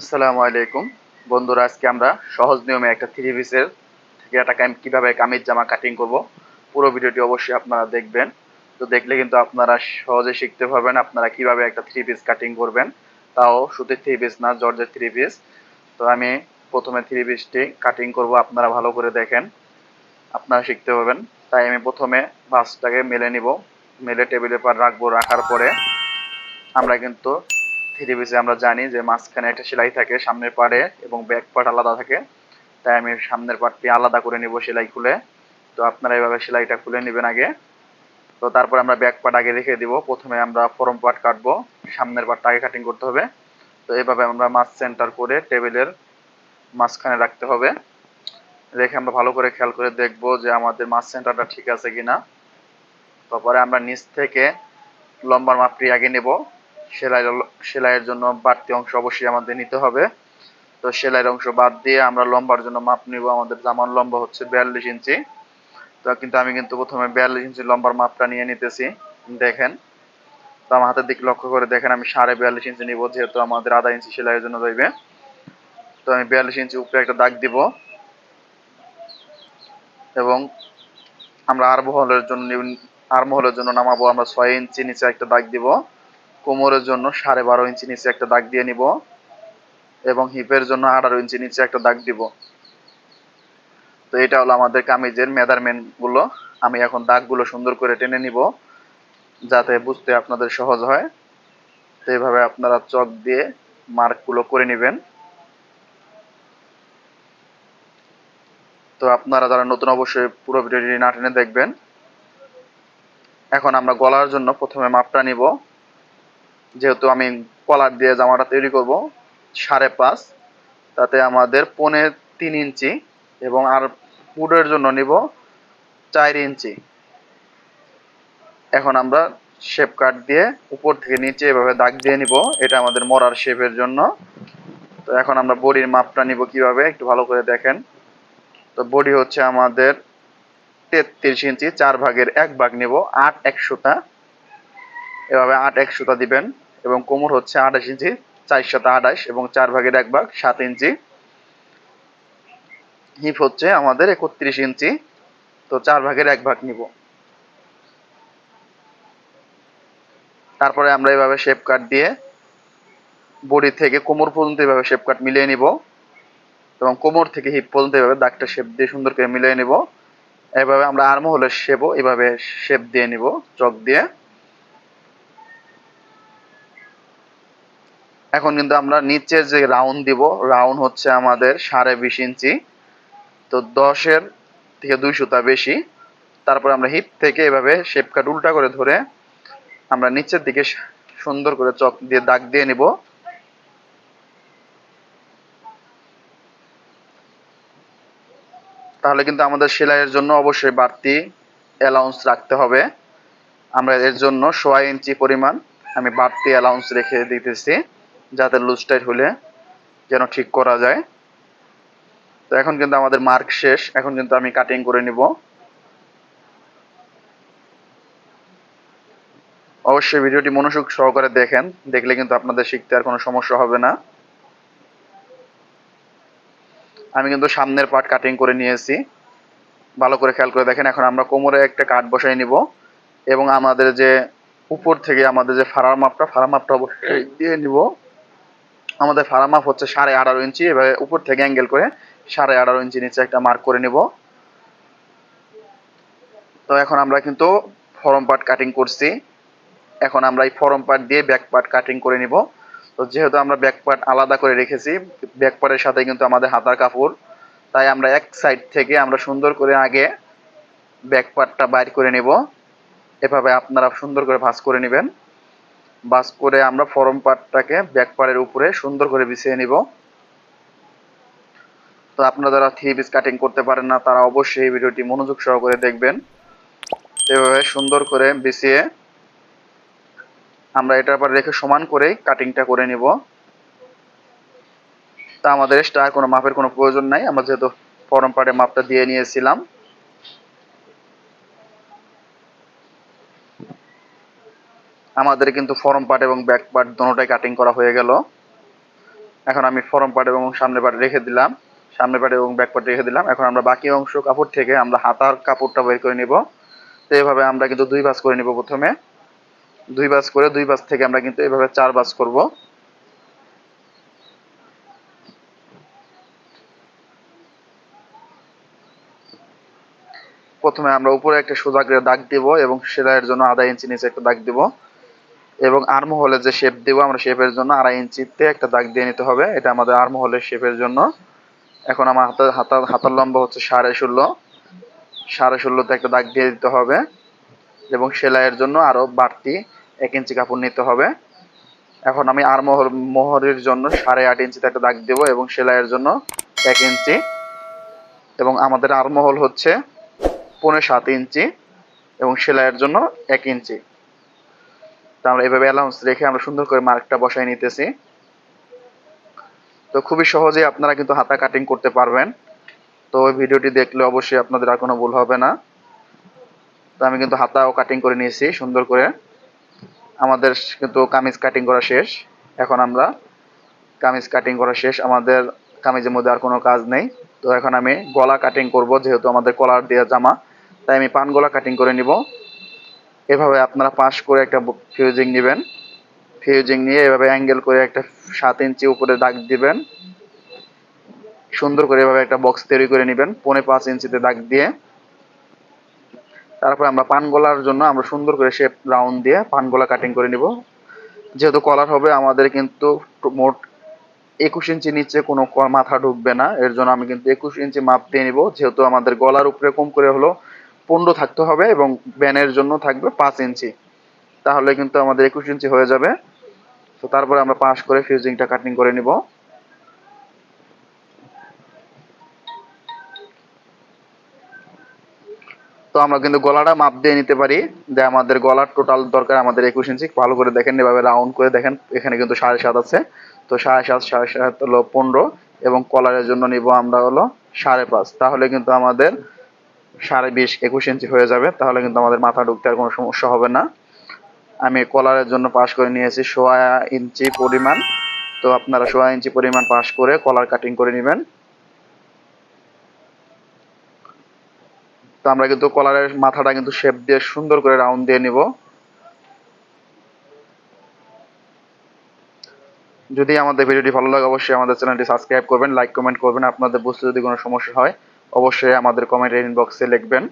আসসালামু আলাইকুম। বন্ধুরা, আজকে আমরা সহজ নিয়মে একটা থ্রি পিসের থেকে একটা কীভাবে কামিজ জামা কাটিং করব, পুরো ভিডিওটি অবশ্যই আপনারা দেখবেন। তো দেখলে কিন্তু আপনারা সহজে শিখতে পারবেন আপনারা কীভাবে একটা থ্রি পিস কাটিং করবেন। তাও সুতির থ্রি পিস না, জর্জের থ্রি পিস তো আমি প্রথমে থ্রি পিসটি কাটিং করব, আপনারা ভালো করে দেখেন। আপনারা শিখতে পারবেন। তাই আমি প্রথমে ভাঁজটাকে মেলে নিব। মেলে টেবিলের পর রাখব, রাখার পরে আমরা কিন্তু থ্রি আমরা জানি যে মাঝখানে একটা সেলাই থাকে, সামনের পাড়ে এবং ব্যাক পার্ট আলাদা থাকে। তাই আমি সামনের পার্টটি আলাদা করে নিব সেলাই খুলে। তো আপনারা এইভাবে সেলাইটা খুলে নেবেন আগে। তো তারপর আমরা ব্যাক পার্ট আগে রেখে দিব। প্রথমে আমরা ফরম পার্ট কাটবো। সামনের পার্টটা আগে কাটিং করতে হবে। তো এভাবে আমরা মাছ সেন্টার করে টেবিলের মাঝখানে রাখতে হবে। রেখে আমরা ভালো করে খেয়াল করে দেখব যে আমাদের মাছ সেন্টারটা ঠিক আছে কিনা। তারপরে আমরা নিচ থেকে লম্বার মাপটি আগে নেব। সেলাই সেলাইয়ের জন্য বাড়তি অংশ অবশ্যই আমাদের নিতে হবে। তো সেলাইয়ের অংশ বাদ দিয়ে আমরা লম্বার জন্য মাপ নিব। আমাদের জামার লম্বা হচ্ছে বিয়াল্লিশ ইঞ্চি। তো কিন্তু আমি কিন্তু প্রথমে বিয়াল্লিশ ইঞ্চি লম্বার মাপটা নিয়ে নিতেছি। দেখেন। তো আমার হাতের দিকে লক্ষ্য করে দেখেন, আমি সাড়ে বিয়াল্লিশ ইঞ্চি নিব, যেহেতু আমাদের আধা ইঞ্চি সেলাইয়ের জন্য যাইবে। তো আমি বিয়াল্লিশ ইঞ্চি উপরে একটা দাগ দিব। এবং আমরা আর মহলের জন্য আর মহলের জন্য নামাবো। আমরা ছয় ইঞ্চি নিচে একটা দাগ দিব। কোমরের জন্য সাড়ে বারো ইঞ্চি নিচে একটা দাগ দিয়ে নিব এবং হিপের জন্য আঠারো ইঞ্চি নিচে একটা দাগ দিব। তো এটা হলো আমাদের কামিজের মেজারমেন্টগুলো। আমি এখন দাগগুলো সুন্দর করে টেনে নিব যাতে বুঝতে আপনাদের সহজ হয়। তো এইভাবে আপনারা চক দিয়ে মার্কগুলো করে নেবেন। তো আপনারা যারা নতুন অবশ্যই পুরো ভিডিওটি না টেনে দেখবেন। এখন আমরা গলার জন্য প্রথমে মাপটা নিব। যেহেতু আমি কলার দিয়ে জামাটা তৈরি করব সাড়ে পাঁচ, তাতে আমাদের পনে তিন ইঞ্চি এবং আর পুডের জন্য নিব চার ইঞ্চি। এখন আমরা শেপ কাট দিয়ে উপর থেকে নিচে এভাবে দাগ দিয়ে নিব, এটা আমাদের মরার শেপের জন্য। তো এখন আমরা বডির মাপটা নিব কীভাবে, একটু ভালো করে দেখেন। তো বডি হচ্ছে আমাদের তেত্রিশ ইঞ্চি, চার ভাগের এক ভাগ নিব, আট একশোটা। এভাবে আট একশোটা দিবেন। এবং কোমর হচ্ছে আঠাশ ইঞ্চি চারশোটা আঠাশ এবং চার ভাগের এক ভাগ সাত ইঞ্চি। হিপ হচ্ছে আমাদের একত্রিশ ইঞ্চি, তো চার ভাগের এক ভাগ নিব। তারপরে আমরা এভাবে শেপ কাট দিয়ে বডি থেকে কোমর পর্যন্ত এভাবে শেপ কাট মিলিয়ে নিব এবং কোমর থেকে হিপ পর্যন্ত এভাবে দাগটা শেপ দিয়ে সুন্দর করে মিলিয়ে নিব। এভাবে আমরা আর্মহোলের শেপও এভাবে শেপ দিয়ে নিব, চক দিয়ে। এখন কিন্তু আমরা নিচের যে রাউন্ড দিব রাউন্ড হচ্ছে আমাদের সাড়ে বিশ ইঞ্চি। তো দশের থেকে দুই সুতা বেশি। তারপর আমরা হিপ থেকে এভাবে শেপ কাট উল্টা করে ধরে আমরা নিচের দিকে সুন্দর করে চক দিয়ে দাগ দিয়ে নিব। তাহলে কিন্তু আমাদের সেলাইয়ের জন্য অবশ্যই বাড়তি অ্যালাউন্স রাখতে হবে। আমরা এর জন্য সোয়া ইঞ্চি পরিমাণ আমি বাড়তি অ্যালাউন্স রেখে দিতেছি। যাতে লুজ টাইট হলে যেন ঠিক করা যায়। তো এখন কিন্তু আমাদের মার্ক শেষ, এখন কিন্তু আমি কাটিং করে নিব। অবশ্যই ভিডিওটি মনোযোগ সহকারে দেখেন, দেখলে কিন্তু আপনাদের শিখতে আর কোনো সমস্যা হবে না। আমি কিন্তু সামনের পার্ট কাটিং করে নিয়েছি। ভালো করে খেয়াল করে দেখেন, এখন আমরা কোমরে একটা কাঠ বসাই নিব। এবং আমাদের যে উপর থেকে আমাদের যে ফাড়ার মাপটা ফাড়া মাপটা অবশ্যই দিয়ে নিব। আমাদের ফাড়া মাপ হচ্ছে সাড়ে আঠারো ইঞ্চি, এভাবে উপর থেকে অ্যাঙ্গেল করে সাড়ে আঠারো ইঞ্চি নিচে একটা মার্ক করে নিব। তো এখন আমরা কিন্তু ফরম পার্ট কাটিং করছি। এখন আমরা এই ফরম পার্ট দিয়ে ব্যাক পার্ট কাটিং করে নিব। তো যেহেতু আমরা ব্যাক পার্ট আলাদা করে রেখেছি ব্যাক পার্টের সাথে কিন্তু আমাদের হাতার কাপড়, তাই আমরা এক সাইড থেকে আমরা সুন্দর করে আগে ব্যাক পার্টটা বাইর করে নিব। এভাবে আপনারা সুন্দর করে ভাঁজ করে নেবেন। ভাঁজ করে আমরা ফরম পার্টটাকে ব্যাক পার্টের উপরে সুন্দর করে বিছিয়ে নিব। তো আপনারা যারা থ্রি পিস কাটিং করতে পারেন না, তারা অবশ্যই এই ভিডিওটি মনোযোগ সহকারে দেখবেন। এভাবে সুন্দর করে বিছিয়ে আমরা এটার পর রেখে সমান করে কাটিংটা করে নিব। তা আমাদের এক্সট্রা কোনো মাপের কোনো প্রয়োজন নাই। আমরা যেহেতু ফরম পার্টে মাপটা দিয়ে নিয়েছিলাম আমাদের কিন্তু ফরম পার্ট এবং ব্যাক পার্ট দুটোটাই কাটিং করা হয়ে গেল। এখন আমি ফরম পার্ট এবং সামনে পার্ট রেখে দিলাম। সামনে পার্ট এবং ব্যাক পার্ট রেখে দিলাম। এখন আমরা বাকি অংশ কাপড় থেকে আমরা হাতার কাপড়টা বের করে নিব। তো এভাবে আমরা কিন্তু দুই ভাঁজ করে নিব প্রথমে। দুই ভাঁজ করে দুই ভাঁজ থেকে আমরা কিন্তু এভাবে চার ভাঁজ করব। প্রথমে আমরা উপরে একটা সোজা করে দাগ দিব এবং সেলাইয়ের জন্য আধা ইঞ্চি নিচে একটা দাগ দিব। এবং আর্মহলে যে শেপ দেবো আমরা শেপের জন্য আড়াই ইঞ্চিতে একটা দাগ দিয়ে নিতে হবে। এটা আমাদের আর্মহলের শেপের জন্য। এখন আমার হাতের, হাতার হাতার লম্বা হচ্ছে সাড়ে ষোলো। সাড়ে ষোলোতে একটা দাগ দিয়ে দিতে হবে এবং সেলাইয়ের জন্য আরও বাড়তি এক ইঞ্চি কাপড় নিতে হবে। এখন আমি আর্মহল মোহরের জন্য সাড়ে আট ইঞ্চিতে একটা দাগ দেবো এবং সেলাইয়ের জন্য এক ইঞ্চি এবং আমাদের আর্মহল হচ্ছে পনেরো সাত ইঞ্চি এবং সেলাইয়ের জন্য এক ইঞ্চি তো আমরা এভাবে অ্যালাউন্স রেখে আমরা সুন্দর করে মার্কটা বসাই নিতেছি। তো খুবই সহজেই আপনারা কিন্তু হাতা কাটিং করতে পারবেন। তো ওই ভিডিওটি দেখলে অবশ্যই আপনাদের আর কোনো ভুল হবে না। তো আমি কিন্তু হাতাও কাটিং করে নিয়েছি সুন্দর করে। আমাদের কিন্তু কামিজ কাটিং করা শেষ। এখন আমরা কামিজ কাটিং করা শেষ। আমাদের কামিজের মধ্যে আর কোনো কাজ নেই। তো এখন আমি গলা কাটিং করব, যেহেতু আমাদের কলার দেওয়া জামা। তাই আমি পান গলা কাটিং করে নিব। এভাবে আপনারা পাশ করে একটা ফিউজিং নেবেন। ফিউজিং নিয়ে এভাবে অ্যাঙ্গেল করে একটা সাত ইঞ্চি উপরে দাগ দিবেন। সুন্দর করে এভাবে একটা বক্স তৈরি করে নেবেন, পৌনে পাঁচ ইঞ্চিতে দাগ দিয়ে। তারপর আমরা পান গলার জন্য আমরা সুন্দর করে শেপ রাউন্ড দিয়ে পান গলা কাটিং করে নিব। যেহেতু কলার হবে, আমাদের কিন্তু মোট একুশ ইঞ্চি নিচে কোনো মাথা ঢুকবে না। এর জন্য আমি কিন্তু একুশ ইঞ্চি মাপ দিয়ে নিব। যেহেতু আমাদের গলার উপরে কম করে হলো পনেরো থাকতে হবে এবং ব্যানের জন্য থাকবে পাঁচ ইঞ্চি। তাহলে কিন্তু আমাদের একুশ ইঞ্চি হয়ে যাবে। তো তারপরে আমরা পাশ করে ফিউজিংটা কাটিং করে নিব। তো আমরা কিন্তু গলাটা মাপ দিয়ে নিতে পারি যে আমাদের গলার টোটাল দরকার আমাদের একুশ ইঞ্চি। ভালো করে দেখেন, এভাবে রাউন্ড করে দেখেন, এখানে কিন্তু সাড়ে সাত আছে। তো সাড়ে সাত সাড়ে সাত হলো পনেরো এবং কলারের জন্য নিব আমরা হলো সাড়ে পাঁচ। তাহলে কিন্তু আমাদের সাড়ে বিশ একুশ ইঞ্চি হয়ে যাবে, তাহলে কিন্তু আমাদের মাথা ঢুকতে আর কোনো সমস্যা হবে না। আমি কলারের জন্য পাশ করে নিয়েছি সোয়া ইঞ্চি পরিমাণ। তো আপনারা সোয়া ইঞ্চি পরিমাণ পাশ করে কলার কাটিং করে নেবেন। তো আমরা কিন্তু কলারের মাথাটা কিন্তু শেপ দিয়ে সুন্দর করে রাউন্ড দিয়ে নিব। যদি আমাদের ভিডিওটি ভালো লাগে, অবশ্যই আমাদের চ্যানেলটি সাবস্ক্রাইব করবেন লাইক কমেন্ট করবেন। আপনাদের বুঝতে যদি কোনো সমস্যা হয় অবশ্যই আমাদের কমেন্ট ইনবক্সে লিখবেন।